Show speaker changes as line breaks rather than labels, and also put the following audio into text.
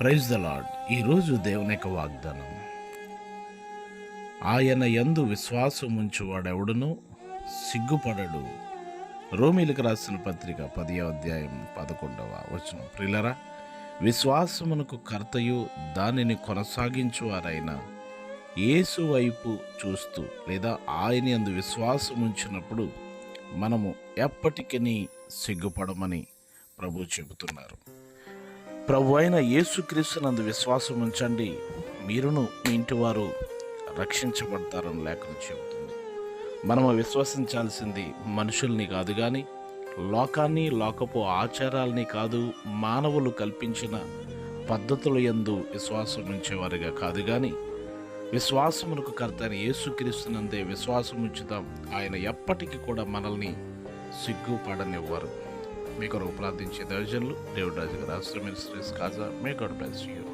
Praise the lord ఈరోజు దేవుని యొక్క వాగ్దానం. ఆయన యందు విశ్వాసం ఉంచువాడెవడునో సిగ్గుపడడు. రోమిలకు రాసిన పత్రిక పదియో అధ్యాయం పదకొండవ వచనం. ప్రిలరా విశ్వాసమునకు కర్తయు దానిని కొనసాగించువారైన యేసు వైపు చూస్తూ లేదా ఆయన అందు విశ్వాసం ఉంచినప్పుడు మనము ఎప్పటికీ సిగ్గుపడమని ప్రభు చెబుతున్నారు. ప్రభు అయిన యేసుక్రీస్తునందు విశ్వాసం ఉంచండి. మీరును మీ ఇంటి వారు రక్షించబడతారని లేఖను చెబుతుంది. మనము విశ్వసించాల్సింది మనుషుల్ని కాదు కానీ లోకాన్ని లోకపు ఆచారాల్ని కాదు మానవులు కల్పించిన పద్ధతుల ఎందు విశ్వాసం ఉంచేవారుగా కాదు కానీ విశ్వాసమునకు కర్త యేసుక్రీస్తునందే విశ్వాసం ఉంచుతాం ఆయన ఎప్పటికీ కూడా మనల్ని సిగ్గుపడనివ్వరు. మీ కొరకు ప్రార్థించే దర్జన్లు దేవుడు రాజు గారు Sri Kaja may God bless you